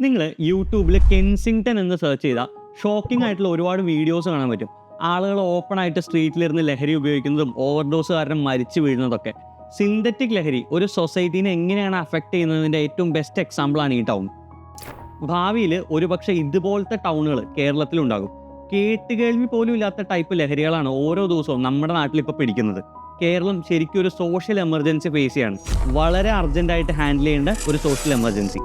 നിങ്ങൾ യൂട്യൂബിൽ കെൻസിങ്ടൺ എന്ന് സെർച്ച് ചെയ്താൽ ഷോക്കിംഗ് ആയിട്ടുള്ള ഒരുപാട് വീഡിയോസ് കാണാൻ പറ്റും. ആളുകൾ ഓപ്പൺ ആയിട്ട് സ്ട്രീറ്റിലിരുന്ന് ലഹരി ഉപയോഗിക്കുന്നതും ഓവർഡോസ് കാരണം മരിച്ചു വീഴുന്നതൊക്കെ. സിന്തറ്റിക് ലഹരി ഒരു സൊസൈറ്റീനെ എങ്ങനെയാണ് അഫക്റ്റ് ചെയ്യുന്നതിന്റെ ഏറ്റവും ബെസ്റ്റ് എക്സാമ്പിളാണ് ഈ ടൗൺ ഭാവിയിൽ ഒരുപക്ഷെ ഇതുപോലത്തെ ടൗണുകൾ കേരളത്തിലുണ്ടാകും. കേട്ടുകേൾവി പോലും ഇല്ലാത്ത ടൈപ്പ് ലഹരികളാണ് ഓരോ ദിവസവും നമ്മുടെ നാട്ടിൽ ഇപ്പോൾ പിടിക്കുന്നത്. കേരളം ശരിക്കും ഒരു സോഷ്യൽ എമർജൻസി ഫേസ് ചെയ്യാണ് വളരെ അർജന്റായിട്ട് ഹാൻഡിൽ ചെയ്യേണ്ട ഒരു സോഷ്യൽ എമർജൻസി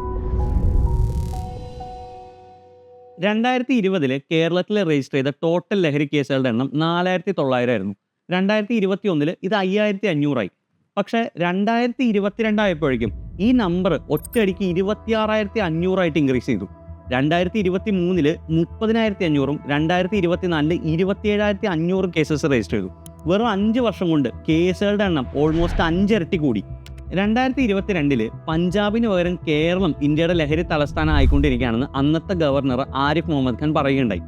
രണ്ടായിരത്തി ഇരുപതിൽ കേരളത്തിൽ രജിസ്റ്റർ ചെയ്ത ടോട്ടൽ ലഹരി കേസുകളുടെ എണ്ണം നാലായിരത്തി തൊള്ളായിരം ആയിരുന്നു. രണ്ടായിരത്തി ഇരുപത്തി ഒന്നിൽ ഇത് അയ്യായിരത്തി അഞ്ഞൂറായി പക്ഷേ രണ്ടായിരത്തി ഇരുപത്തിരണ്ടായപ്പോഴേക്കും ഈ നമ്പർ ഒറ്റയടിക്ക് ഇരുപത്തിയാറായിരത്തി അഞ്ഞൂറായിട്ട് ഇൻക്രീസ് ചെയ്തു. രണ്ടായിരത്തി ഇരുപത്തി മൂന്നിൽ മുപ്പതിനായിരത്തി അഞ്ഞൂറും രണ്ടായിരത്തി ഇരുപത്തിനാലിൽ ഇരുപത്തിയേഴായിരത്തി അഞ്ഞൂറും കേസസ് രജിസ്റ്റർ ചെയ്തു. വെറും അഞ്ച് വർഷം കൊണ്ട് കേസുകളുടെ എണ്ണം ഓൾമോസ്റ്റ് അഞ്ചിരട്ടി കൂടി. രണ്ടായിരത്തി ഇരുപത്തിരണ്ടിൽ പഞ്ചാബിന് പകരം കേരളം ഇന്ത്യയുടെ ലഹരി തലസ്ഥാനം ആയിക്കൊണ്ടിരിക്കുകയാണെന്ന് അന്നത്തെ ഗവർണർ ആരിഫ് മുഹമ്മദ് ഖാൻ പറയുകയുണ്ടായി.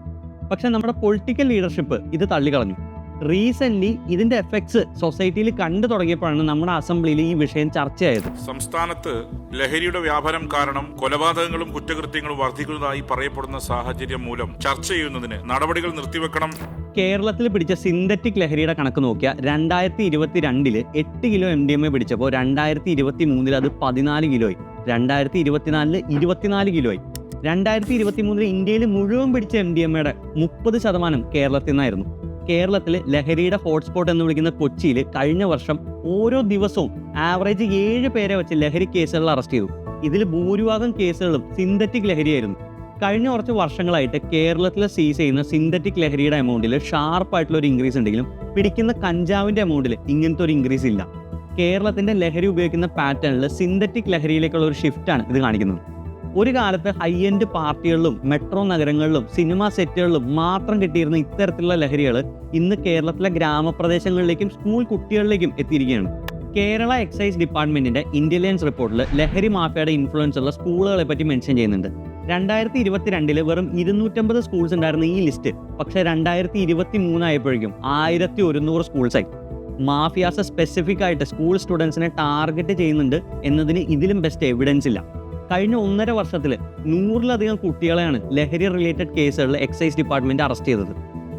പക്ഷെ നമ്മുടെ പൊളിറ്റിക്കൽ ലീഡർഷിപ്പ് ഇത് തള്ളിക്കളഞ്ഞു. റീസെന്റ് ഇതിന്റെ എഫക്ട്സ് സൊസൈറ്റിയിൽ കണ്ടു തുടങ്ങിയപ്പോഴാണ് നമ്മുടെ അസംബ്ലിയിൽ ഈ വിഷയം ചർച്ചയായത്. സംസ്ഥാനത്ത് ലഹരിയുടെ വ്യാപനം കാരണം കൊലപാതകങ്ങളും കുറ്റകൃത്യങ്ങളും വർദ്ധിക്കുന്നതായി പറയപ്പെടുന്ന സാഹചര്യം മൂലം ചർച്ച ചെയ്യുന്നതിന് നടപടികൾ നിർത്തിവെക്കണം. കേരളത്തിൽ പിടിച്ച സിന്തറ്റിക് ലഹരിയുടെ കണക്ക് നോക്കിയാൽ രണ്ടായിരത്തി ഇരുപത്തി രണ്ടിൽ എട്ട് kilo M D M A പിടിച്ചപ്പോൾ രണ്ടായിരത്തി ഇരുപത്തി മൂന്നിൽ അത് പതിനാല് കിലോയി രണ്ടായിരത്തി ഇരുപത്തിനാലിൽ ഇരുപത്തിനാല് കിലോയി രണ്ടായിരത്തി ഇരുപത്തി മൂന്നിൽ ഇന്ത്യയിൽ മുഴുവൻ പിടിച്ച എം ഡി എം എയുടെ മുപ്പത് ശതമാനം കേരളത്തിൽ നിന്നായിരുന്നു. കേരളത്തിൽ ലഹരിയുടെ ഹോട്ട്സ്പോട്ട് എന്ന് വിളിക്കുന്ന കൊച്ചിയിൽ കഴിഞ്ഞ വർഷം ഓരോ ദിവസവും ആവറേജ് ഏഴ് പേരെ വെച്ച് ലഹരി കേസുകൾ അറസ്റ്റ് ചെയ്തു. ഇതിൽ ഭൂരിഭാഗം കേസുകളും സിന്തറ്റിക് ലഹരിയായിരുന്നു. കഴിഞ്ഞ കുറച്ച് വർഷങ്ങളായിട്ട് കേരളത്തിൽ സീസ് ചെയ്യുന്ന സിന്തറ്റിക് ലഹരിയുടെ എമൗണ്ടിൽ ഷാർപ്പായിട്ടുള്ള ഒരു ഇൻക്രീസ് ഉണ്ടെങ്കിലും പിടിക്കുന്ന കഞ്ചാവിന്റെ എമൗണ്ടിൽ ഇങ്ങനത്തെ ഒരു ഇൻക്രീസ് ഇല്ല. കേരളത്തിന്റെ ലഹരി ഉപയോഗിക്കുന്ന പാറ്റേണിൽ സിന്തറ്റിക് ലഹരിയിലേക്കുള്ള ഒരു ഷിഫ്റ്റാണ് ഇത് കാണിക്കുന്നത്. ഒരു കാലത്ത് ഹൈ എൻഡ് പാർട്ടികളിലും മെട്രോ നഗരങ്ങളിലും സിനിമ സെറ്റുകളിലും മാത്രം കിട്ടിയിരുന്ന ഇത്തരത്തിലുള്ള ലഹരികൾ ഇന്ന് കേരളത്തിലെ ഗ്രാമപ്രദേശങ്ങളിലേക്കും സ്കൂൾ കുട്ടികളിലേക്കും എത്തിയിരിക്കുകയാണ്. കേരള എക്സൈസ് ഡിപ്പാർട്ട്മെന്റിന്റെ ഇന്റലിജൻസ് റിപ്പോർട്ടിൽ ലഹരി മാഫിയയുടെ ഇൻഫ്ലുവൻസ് ഉള്ള സ്കൂളുകളെ പറ്റി മെൻഷൻ ചെയ്യുന്നുണ്ട്. രണ്ടായിരത്തി ഇരുപത്തിരണ്ടിൽ വെറും ഇരുന്നൂറ്റമ്പത് സ്കൂൾസ് ഉണ്ടായിരുന്ന ഈ ലിസ്റ്റ് പക്ഷേ രണ്ടായിരത്തി ഇരുപത്തി മൂന്നായപ്പോഴേക്കും ആയിരത്തി ഒരുന്നൂറ് സ്കൂൾസായി മാഫിയാസ് സ്പെസിഫിക് ആയിട്ട് സ്കൂൾ സ്റ്റുഡൻസിനെ ടാർഗറ്റ് ചെയ്യുന്നുണ്ട് എന്നതിന് ഇതിലും ബെസ്റ്റ് എവിഡൻസ് ഇല്ല. കഴിഞ്ഞ ഒന്നര വർഷത്തിൽ നൂറിലധികം കുട്ടികളെയാണ് ലഹരി റിലേറ്റഡ് കേസുകളിൽ എക്സൈസ് ഡിപ്പാർട്ട്മെന്റ് അറസ്റ്റ് ചെയ്തത്.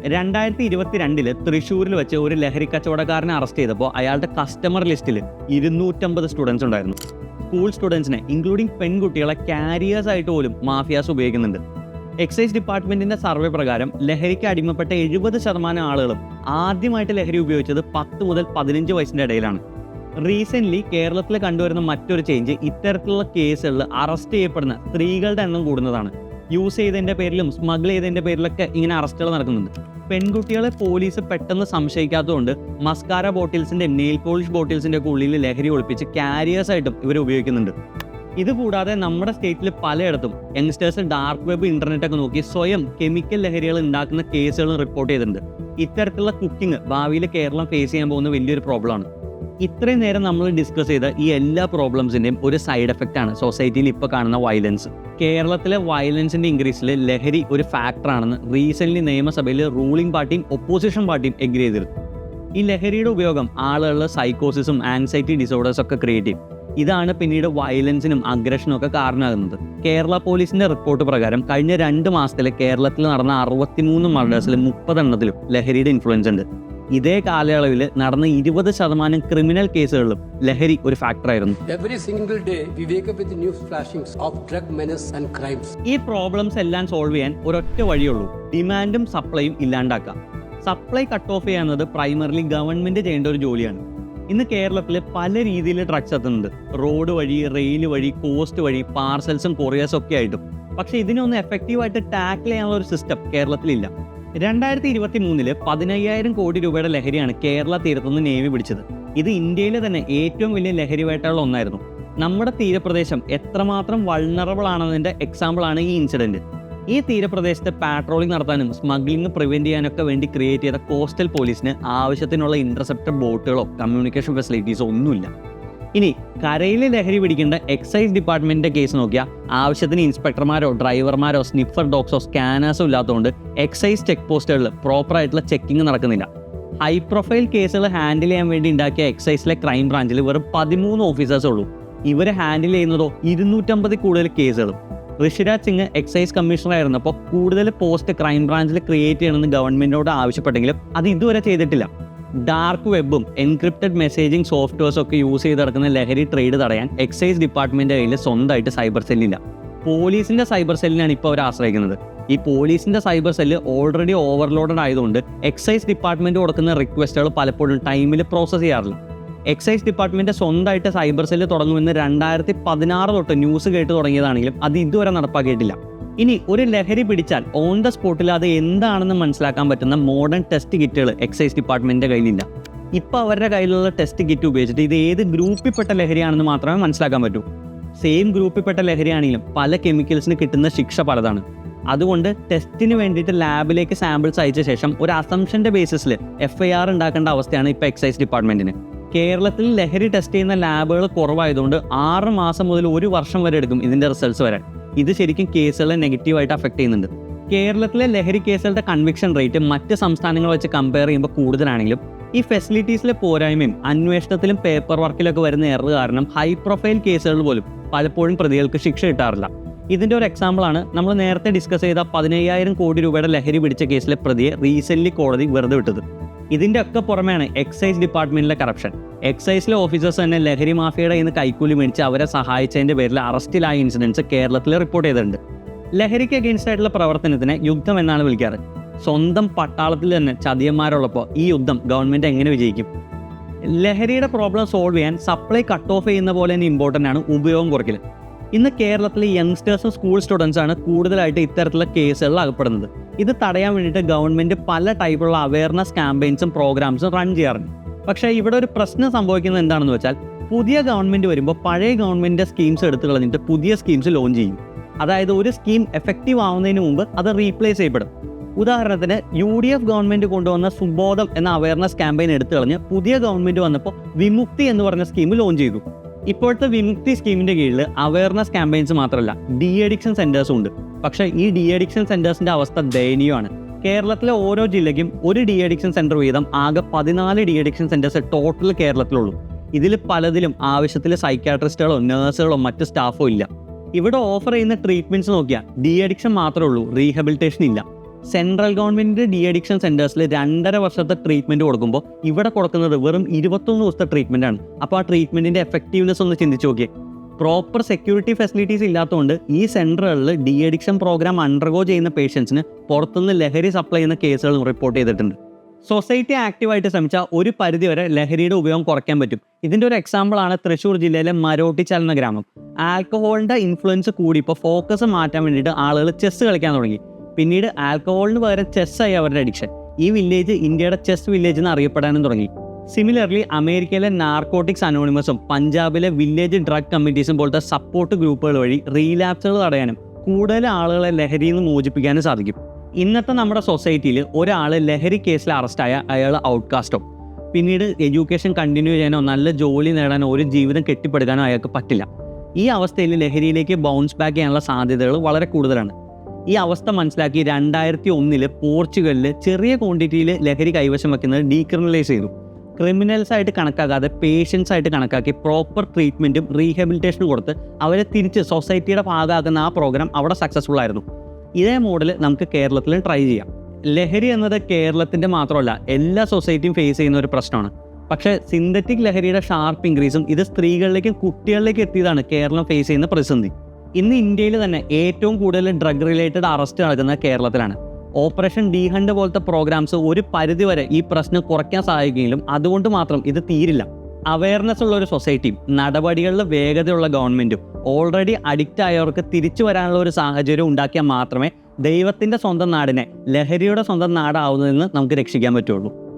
രണ്ടായിരത്തി ഇരുപത്തിരണ്ടിൽ തൃശ്ശൂരിൽ വെച്ച് ഒരു ലഹരി കച്ചവടക്കാരനെ അറസ്റ്റ് ചെയ്തപ്പോൾ അയാളുടെ കസ്റ്റമർ ലിസ്റ്റിൽ ഇരുന്നൂറ്റമ്പത് സ്റ്റുഡൻസ് ഉണ്ടായിരുന്നു. സ്കൂൾ സ്റ്റുഡൻസിനെ ഇൻക്ലൂഡിംഗ് പെൺകുട്ടികളെ കാരിയേഴ്സ് ആയിട്ട് പോലും മാഫിയാസ് ഉപയോഗിക്കുന്നുണ്ട്. എക്സൈസ് ഡിപ്പാർട്ട്മെന്റിന്റെ സർവേ പ്രകാരം ലഹരിക്ക് അടിമപ്പെട്ട എഴുപത് ശതമാനം ആളുകളും ആദ്യമായിട്ട് ലഹരി ഉപയോഗിച്ചത് പത്ത് മുതൽ പതിനഞ്ച് വയസ്സിന്റെ ഇടയിലാണ്. റീസെന്റ് കേരളത്തിൽ കണ്ടുവരുന്ന മറ്റൊരു ചേഞ്ച് ഇത്തരത്തിലുള്ള കേസുകളിൽ അറസ്റ്റ് ചെയ്യപ്പെടുന്ന സ്ത്രീകളുടെ എണ്ണം കൂടുന്നതാണ്. യൂസ് ചെയ്തതിന്റെ പേരിലും സ്മഗിൾ ചെയ്തതിന്റെ പേരിലൊക്കെ ഇങ്ങനെ അറസ്റ്റുകൾ നടക്കുന്നുണ്ട്. പെൺകുട്ടികളെ പോലീസ് പെട്ടെന്ന് സംശയിക്കാത്തതുകൊണ്ട് മസ്കാര ബോട്ടിൽസിന്റെ നെയിൽ പോളിഷ് ബോട്ടിൽസിന്റെ ഉള്ളിൽ ലഹരി ഒളിപ്പിച്ച് കാരിയേഴ്സ് ആയിട്ടും ഇവർ ഉപയോഗിക്കുന്നുണ്ട്. ഇതുകൂടാതെ നമ്മുടെ സ്റ്റേറ്റിൽ പലയിടത്തും യങ്സ്റ്റേഴ്സ് ഡാർക്ക് വെബ് ഇന്റർനെറ്റ് ഒക്കെ നോക്കി സ്വയം കെമിക്കൽ ലഹരികൾ ഉണ്ടാക്കുന്ന കേസുകളും റിപ്പോർട്ട് ചെയ്തിട്ടുണ്ട്. ഇത്തരത്തിലുള്ള കുക്കിംഗ് ഭാവിയിൽ കേരളം ഫേസ് ചെയ്യാൻ പോകുന്ന വലിയൊരു പ്രോബ്ലമാണ് ഇത്രയും നേരം നമ്മൾ ഡിസ്കസ് ചെയ്ത ഈ എല്ലാ പ്രോബ്ലംസിന്റെയും ഒരു സൈഡ് എഫക്റ്റ് ആണ് സൊസൈറ്റിയിൽ ഇപ്പോൾ കാണുന്ന വയലൻസ് കേരളത്തിലെ വയലൻസിന്റെ ഇൻക്രീസിൽ ലഹരി ഒരു ഫാക്ടറാണെന്ന് റീസെന്റ് നിയമസഭയിൽ റൂളിംഗ് പാർട്ടിയും ഒപ്പോസിഷൻ പാർട്ടിയും എഗ്രി ചെയ്തിരുന്നു. ഈ ലഹരിയുടെ ഉപയോഗം ആളുകളിൽ സൈക്കോസിസും ആൻസൈറ്റി ഡിസോർഡേഴ്സ് ഒക്കെ ക്രിയേറ്റ് ചെയ്യും. ഇതാണ് പിന്നീട് വയലൻസിനും അഗ്രഷനും ഒക്കെ കാരണമാകുന്നത്. കേരള പോലീസിന്റെ റിപ്പോർട്ട് പ്രകാരം കഴിഞ്ഞ രണ്ട് മാസത്തിൽ കേരളത്തിൽ നടന്ന അറുപത്തിമൂന്ന് മർഡേഴ്സിൽ മുപ്പതെണ്ണത്തിലും ലഹരിയുടെ ഇൻഫ്ലുവൻസ് ഉണ്ട്. ഇതേ കാലയളവിൽ നടന്ന ഇരുപത് ശതമാനം ക്രിമിനൽ കേസുകളിലും ലഹരി ഒരു ഫാക്ടറായിരുന്നു. Every single day, we wake up with news flashings of drug menace and crimes. ഈ പ്രോബ്ലംസ് എല്ലാം സോൾവ് ചെയ്യാൻ ഒരൊറ്റ വഴിയുള്ളൂ. ഡിമാൻഡും സപ്ലൈയും ഇല്ലാണ്ടാക്കാം സപ്ലൈ കട്ട് ഓഫ് ചെയ്യുന്നത് പ്രൈമറിലി ഗവൺമെന്റ് ചെയ്യേണ്ട ഒരു ജോലിയാണ്. ഇന്ന് കേരളത്തിൽ പല രീതിയിൽ ഡ്രഗ്സ് എത്തുന്നുണ്ട്. റോഡ് വഴി റെയിൽ വഴി കോസ്റ്റ് വഴി പാർസൽസും കൊറിയേഴ്സും ഒക്കെ ആയിട്ടും. പക്ഷെ ഇതിനൊന്നും എഫക്റ്റീവായിട്ട് ടാക്കിൾ ചെയ്യാനുള്ള ഒരു സിസ്റ്റം കേരളത്തിലില്ല. രണ്ടായിരത്തി ഇരുപത്തി മൂന്നിൽ പതിനയ്യായിരം കോടി രൂപയുടെ ലഹരിയാണ് കേരള തീരത്തുനിന്ന് നേവി പിടിച്ചത്. ഇത് ഇന്ത്യയിലെ തന്നെ ഏറ്റവും വലിയ ലഹരി വേട്ടകളിൽ ഒന്നായിരുന്നു. നമ്മുടെ തീരപ്രദേശം എത്രമാത്രം വൾണറബിൾ ആണെന്നതിന്റെ എക്സാമ്പിൾ ആണ് ഈ ഇൻസിഡന്റ് ഈ തീരപ്രദേശത്ത് പാട്രോളിംഗ് നടത്താനും സ്മഗ്ലിംഗ് പ്രിവെന്റ് ചെയ്യാനൊക്കെ വേണ്ടി ക്രിയേറ്റ് ചെയ്ത കോസ്റ്റൽ പോലീസിന് ആവശ്യത്തിനുള്ള ഇന്റർസെപ്റ്റർ ബോട്ടുകളോ കമ്മ്യൂണിക്കേഷൻ ഫെസിലിറ്റീസോ ഒന്നുമില്ല. ഇനി കരയിലെ ലഹരി പിടിക്കേണ്ട എക്സൈസ് ഡിപ്പാർട്ട്മെന്റിന്റെ കേസ് നോക്കിയാൽ ആവശ്യത്തിന് ഇൻസ്പെക്ടർമാരോ ഡ്രൈവർമാരോ സ്നിഫർ ഡോഗ്സോ സ്കാനേഴ്സോ ഇല്ലാത്തതുകൊണ്ട് എക്സൈസ് ചെക്ക് പോസ്റ്റുകളിൽ പ്രോപ്പർ ആയിട്ടുള്ള ചെക്കിംഗ് നടക്കുന്നില്ല. ഹൈ പ്രൊഫൈൽ കേസുകൾ ഹാൻഡിൽ ചെയ്യാൻ വേണ്ടി ഉണ്ടാക്കിയ എക്സൈസിലെ ക്രൈം ബ്രാഞ്ചിൽ വെറും പതിമൂന്ന് ഓഫീസേഴ്സ് ഉള്ളൂ. ഇവരെ ഹാൻഡിൽ ചെയ്യുന്നതോ ഇരുന്നൂറ്റമ്പത് കൂടുതൽ കേസുകളും ഋഷിരാജ് സിംഗ് എക്സൈസ് കമ്മീഷണർ ആയിരുന്നപ്പോൾ കൂടുതൽ പോസ്റ്റ് ക്രൈം ബ്രാഞ്ചിൽ ക്രിയേറ്റ് ചെയ്യണമെന്ന് ഗവൺമെന്റിനോട് ആവശ്യപ്പെട്ടെങ്കിലും അത് ഇതുവരെ ചെയ്തിട്ടില്ല. ഡാർക്ക് വെബും എൻക്രിപ്റ്റഡ് മെസ്സേജിംഗ് സോഫ്റ്റ്വെയർസ് ഒക്കെ യൂസ് ചെയ്ത് നടക്കുന്ന ലഹരി ട്രേഡ് തടയാൻ എക്സൈസ് ഡിപ്പാർട്ട്മെന്റ് കയ്യിൽ സ്വന്തമായിട്ട് സൈബർ സെല്ലില്ല. പോലീസിന്റെ സൈബർ സെല്ലിനാണ് ഇപ്പോൾ അവർ ആശ്രയിക്കുന്നത്. ഈ പോലീസിന്റെ സൈബർ സെല്ല് ഓൾറെഡി ഓവർലോഡഡ് ആയതുകൊണ്ട് എക്സൈസ് ഡിപ്പാർട്ട്മെന്റ് കൊടുക്കുന്ന റിക്വസ്റ്റുകൾ പലപ്പോഴും ടൈമിൽ പ്രോസസ് ചെയ്യാറില്ല. എക്സൈസ് ഡിപ്പാർട്ട്മെന്റ് സ്വന്തമായിട്ട് സൈബർ സെല്ല് തുടങ്ങുമെന്ന് രണ്ടായിരത്തി പതിനാറ് തൊട്ട് ന്യൂസ് കേട്ട് തുടങ്ങിയതാണെങ്കിലും അത് ഇതുവരെ നടപ്പാക്കിയിട്ടില്ല. ഇനി ഒരു ലഹരി പിടിച്ചാൽ ഓൺ ദ സ്പോട്ടിൽ അത് എന്താണെന്ന് മനസ്സിലാക്കാൻ പറ്റുന്ന മോഡേൺ ടെസ്റ്റ് കിറ്റുകൾ എക്സൈസ് ഡിപ്പാർട്ട്മെന്റിന്റെ കയ്യിലില്ല. ഇപ്പോൾ അവരുടെ കയ്യിലുള്ള ടെസ്റ്റ് കിറ്റ് ഉപയോഗിച്ചിട്ട് ഇത് ഏത് ഗ്രൂപ്പിൽപ്പെട്ട ലഹരിയാണെന്ന് മാത്രമേ മനസ്സിലാക്കാൻ പറ്റൂ. സെയിം ഗ്രൂപ്പിൽപ്പെട്ട ലഹരിയാണെങ്കിലും പല കെമിക്കൽസിന് കിട്ടുന്ന ശിക്ഷ പലതാണ്. അതുകൊണ്ട് ടെസ്റ്റിന് വേണ്ടിയിട്ട് ലാബിലേക്ക് സാമ്പിൾസ് അയച്ച ശേഷം ഒരു അസംഷന്റെ ബേസിസിൽ എഫ് ഐ ആർ ഉണ്ടാക്കേണ്ട അവസ്ഥയാണ് ഇപ്പോൾ എക്സൈസ് ഡിപ്പാർട്ട്മെന്റിന് കേരളത്തിൽ ലഹരി ടെസ്റ്റ് ചെയ്യുന്ന ലാബുകൾ കുറവായതുകൊണ്ട് ആറ് മാസം മുതൽ ഒരു വർഷം വരെ എടുക്കും ഇതിന്റെ റിസൾട്ട്സ് വരാൻ. ഇത് ശരിക്കും കേസുകളെ നെഗറ്റീവായിട്ട് അഫക്ട് ചെയ്യുന്നുണ്ട്. കേരളത്തിലെ ലഹരി കേസുകളുടെ കൺവിക്ഷൻ റേറ്റ് മറ്റ് സംസ്ഥാനങ്ങൾ വെച്ച് കമ്പയർ ചെയ്യുമ്പോൾ കൂടുതലാണെങ്കിലും ഈ ഫെസിലിറ്റീസിലെ പോരായ്മയും അന്വേഷണത്തിലും പേപ്പർ വർക്കിലൊക്കെ വരുന്ന എറർ കാരണം ഹൈ പ്രൊഫൈൽ കേസുകൾ പോലും പലപ്പോഴും പ്രതികൾക്ക് ശിക്ഷ കിട്ടാറില്ല. ഇതിന്റെ ഒരു എക്സാമ്പിളാണ് നമ്മൾ നേരത്തെ ഡിസ്കസ് ചെയ്ത പതിനയ്യായിരം കോടി രൂപയുടെ ലഹരി പിടിച്ച കേസിലെ പ്രതിയെ റീസെന്റ്ലി കോടതി വെറുതെ വിട്ടത്. ഇതിന്റെ ഒക്കെ പുറമെയാണ് എക്സൈസ് ഡിപ്പാർട്ട്മെന്റിലെ കറപ്ഷൻ എക്സൈസിലെ ഓഫീസേഴ്സ് തന്നെ ലഹരി മാഫിയയുടെ ഇന്ന് കൈക്കൂലി മേടിച്ച് അവരെ സഹായിച്ചതിന്റെ പേരിൽ അറസ്റ്റിലായ ഇൻസിഡൻസ് കേരളത്തിൽ റിപ്പോർട്ട് ചെയ്തിട്ടുണ്ട്. ലഹരിക്ക് അഗെയിൻസ്റ്റ് ആയിട്ടുള്ള പ്രവർത്തനത്തിന് യുദ്ധം എന്നാണ് വിളിക്കാറ്. സ്വന്തം പട്ടാളത്തിൽ തന്നെ ചതിയന്മാരുള്ളപ്പോൾ ഈ യുദ്ധം ഗവൺമെന്റ് എങ്ങനെ വിജയിക്കും? ലഹരിയുടെ പ്രോബ്ലം സോൾവ് ചെയ്യാൻ സപ്ലൈ കട്ട് ഓഫ് ചെയ്യുന്ന പോലെ തന്നെ ഇമ്പോർട്ടന്റ് ആണ് ഉപയോഗം കുറയ്ക്കൽ ഇന്ന് കേരളത്തിലെ യങ്സ്റ്റേഴ്സും സ്കൂൾ സ്റ്റുഡൻസാണ് കൂടുതലായിട്ട് ഇത്തരത്തിലുള്ള കേസുകളിൽ അകപ്പെടുന്നത്. ഇത് തടയാൻ വേണ്ടിയിട്ട് ഗവൺമെന്റ് പല ടൈപ്പുള്ള അവയർനെസ് ക്യാമ്പയിൻസും പ്രോഗ്രാംസും റൺ ചെയ്യാറുണ്ട്. പക്ഷേ ഇവിടെ ഒരു പ്രശ്നം സംഭവിക്കുന്നത് എന്താണെന്ന് വെച്ചാൽ പുതിയ ഗവൺമെന്റ് വരുമ്പോൾ പഴയ ഗവൺമെന്റിന്റെ സ്കീംസ് എടുത്തു കളഞ്ഞിട്ട് പുതിയ സ്കീംസ് ലോഞ്ച് ചെയ്യും. അതായത് ഒരു സ്കീം എഫക്റ്റീവ് ആവുന്നതിന് മുമ്പ് അത് റീപ്ലേസ് ചെയ്യപ്പെടും. ഉദാഹരണത്തിന് യു ഡി എഫ് ഗവൺമെന്റ് കൊണ്ടുവന്ന സുബോധം എന്ന അവയർനെസ് ക്യാമ്പയിൻ എടുത്തു കളഞ്ഞ് പുതിയ ഗവൺമെന്റ് വന്നപ്പോൾ വിമുക്തി എന്ന് പറഞ്ഞ സ്കീം ലോഞ്ച് ചെയ്തു. ഇപ്പോഴത്തെ വിമുക്തി സ്കീമിന്റെ കീഴിൽ അവയർനെസ് ക്യാമ്പയിൻസ് മാത്രമല്ല ഡി അഡിക്ഷൻ സെന്റേഴ്സും ഉണ്ട്. പക്ഷേ ഈ ഡി അഡിക്ഷൻ സെന്റേഴ്സിന്റെ അവസ്ഥ ദയനീയമാണ്. കേരളത്തിലെ ഓരോ ജില്ലയ്ക്കും ഒരു ഡി അഡിക്ഷൻ സെന്റർ വീതം ആകെ പതിനാല് ഡി അഡിക്ഷൻ സെന്റേഴ്സ് ടോട്ടൽ കേരളത്തിലുള്ളൂ. ഇതിൽ പലതിലും ആവശ്യത്തിൽ സൈക്കാട്രിസ്റ്റുകളോ നേഴ്സുകളോ മറ്റ് സ്റ്റാഫോ ഇല്ല. ഇവിടെ ഓഫർ ചെയ്യുന്ന ട്രീറ്റ്മെന്റ്സ് നോക്കിയാൽ ഡി അഡിക്ഷൻ മാത്രമേ ഉള്ളൂ റീഹബിലിറ്റേഷൻ ഇല്ല. സെൻട്രൽ ഗവൺമെന്റിന്റെ ഡി അഡിക്ഷൻ സെന്റേഴ്സിൽ രണ്ടര വർഷത്തെ ട്രീറ്റ്മെന്റ് കൊടുക്കുമ്പോൾ ഇവിടെ കൊടുക്കുന്നത് വെറും ഇരുപത്തൊന്ന് ദിവസത്തെ ട്രീറ്റ്മെന്റ് ആണ് അപ്പോൾ ആ ട്രീറ്റ്മെന്റിന്റെ എഫക്റ്റീവ്നെസ് ഒന്ന് ചിന്തിച്ചു നോക്കിയേ. പ്രോപ്പർ സെക്യൂരിറ്റി ഫെസിലിറ്റീസ് ഇല്ലാത്തതുകൊണ്ട് ഈ സെന്ററുകളിൽ ഡി അഡിക്ഷൻ പ്രോഗ്രാം അണ്ടർഗോ ചെയ്യുന്ന പേഷ്യൻസിന് പുറത്തുനിന്ന് ലഹരി സപ്ലൈ ചെയ്യുന്ന കേസുകളും റിപ്പോർട്ട് ചെയ്തിട്ടുണ്ട്. സൊസൈറ്റി ആക്റ്റീവായിട്ട് ശ്രമിച്ചാൽ ഒരു പരിധിവരെ ലഹരിയുടെ ഉപയോഗം കുറയ്ക്കാൻ പറ്റും. ഇതിന്റെ ഒരു എക്സാമ്പിൾ ആണ് തൃശ്ശൂർ ജില്ലയിലെ മരോട്ടിച്ചാൽ എന്ന ഗ്രാമം. ആൽക്കഹോളിന്റെ ഇൻഫ്ലുവൻസ് കൂടി ഇപ്പോൾ ഫോക്കസ് മാറ്റാൻ വേണ്ടിയിട്ട് ആളുകൾ ചെസ്സ് കളിക്കാൻ തുടങ്ങി. പിന്നീട് ആൽക്കഹോളിന് പകരം ചെസ്സായി അവരുടെ അഡിക്ഷൻ ഈ വില്ലേജ് ഇന്ത്യയുടെ ചെസ് വില്ലേജ് എന്ന് അറിയപ്പെടാനും തുടങ്ങി. സിമിലർലി അമേരിക്കയിലെ നാർക്കോട്ടിക്സ് അനോണിമസും പഞ്ചാബിലെ വില്ലേജ് ഡ്രഗ് കമ്മിറ്റീസും പോലത്തെ സപ്പോർട്ട് ഗ്രൂപ്പുകൾ വഴി റീലാപ്സുകൾ തടയാനും കൂടുതൽ ആളുകളെ ലഹരിയിൽ നിന്ന് മോചിപ്പിക്കാനും സാധിക്കും. ഇന്നത്തെ നമ്മുടെ സൊസൈറ്റിയിൽ ഒരാൾ ലഹരി കേസിൽ അറസ്റ്റായ അയാൾ ഔട്ട്കാസ്റ്റോ പിന്നീട് എഡ്യൂക്കേഷൻ കണ്ടിന്യൂ ചെയ്യാനോ നല്ല ജോലി നേടാനോ ഒരു ജീവിതം കെട്ടിപ്പടുക്കാനോ അയാൾക്ക് പറ്റില്ല. ഈ അവസ്ഥയിൽ ലഹരിയിലേക്ക് ബൗൺസ് ബാക്ക് ചെയ്യാനുള്ള സാധ്യതകൾ വളരെ കൂടുതലാണ്. ഈ അവസ്ഥ മനസ്സിലാക്കി രണ്ടായിരത്തി ഒന്നിൽ പോർച്ചുഗലിൽ ചെറിയ ക്വാണ്ടിറ്റിയിൽ ലഹരി കൈവശം വെക്കുന്നത് ഡീക്രിമിനലൈസ് ചെയ്തു. ക്രിമിനൽസ് ആയിട്ട് കണക്കാക്കാതെ പേഷ്യൻസ് ആയിട്ട് കണക്കാക്കി പ്രോപ്പർ ട്രീറ്റ്മെന്റും റീഹാബിലിറ്റേഷനും കൊടുത്ത് അവരെ തിരിച്ച് സൊസൈറ്റിയുടെ ഭാഗമാക്കുന്ന ആ പ്രോഗ്രാം അവിടെ സക്സസ്ഫുൾ ആയിരുന്നു. ഇതേ മോഡൽ നമുക്ക് കേരളത്തിലും ട്രൈ ചെയ്യാം. ലഹരി എന്നത് കേരളത്തിന്റെ മാത്രമല്ല എല്ലാ സൊസൈറ്റിയും ഫേസ് ചെയ്യുന്ന ഒരു പ്രശ്നമാണ്. പക്ഷേ സിന്തറ്റിക് ലഹരിയുടെ ഷാർപ്പ് ഇൻക്രീസും ഇത് സ്ത്രീകളിലേക്കും കുട്ടികളിലേക്കും എത്തിയതാണ് കേരളം ഫേസ് ചെയ്യുന്ന പ്രതിസന്ധി. ഇന്ന് ഇന്ത്യയിൽ തന്നെ ഏറ്റവും കൂടുതൽ ഡ്രഗ് റിലേറ്റഡ് അറസ്റ്റ് നടക്കുന്നത് കേരളത്തിലാണ്. ഓപ്പറേഷൻ ഡി ഹണ്ട് പോലത്തെ പ്രോഗ്രാംസ് ഒരു പരിധിവരെ ഈ പ്രശ്നം കുറയ്ക്കാൻ സഹായിക്കുമെങ്കിലും അതുകൊണ്ട് മാത്രം ഇത് തീരില്ല. അവയർനെസ് ഉള്ള ഒരു സൊസൈറ്റിയും നടപടികളിൽ വേഗതയുള്ള ഗവൺമെന്റും ഓൾറെഡി അഡിക്റ്റ് ആയവർക്ക് തിരിച്ചു വരാനുള്ള ഒരു സാഹചര്യം ഉണ്ടാക്കിയാൽ മാത്രമേ ദൈവത്തിന്റെ സ്വന്തം നാടിനെ ലഹരിയുടെ സ്വന്തം നാടാവുന്നതിൽ നിന്ന് നമുക്ക് രക്ഷിക്കാൻ പറ്റുള്ളൂ.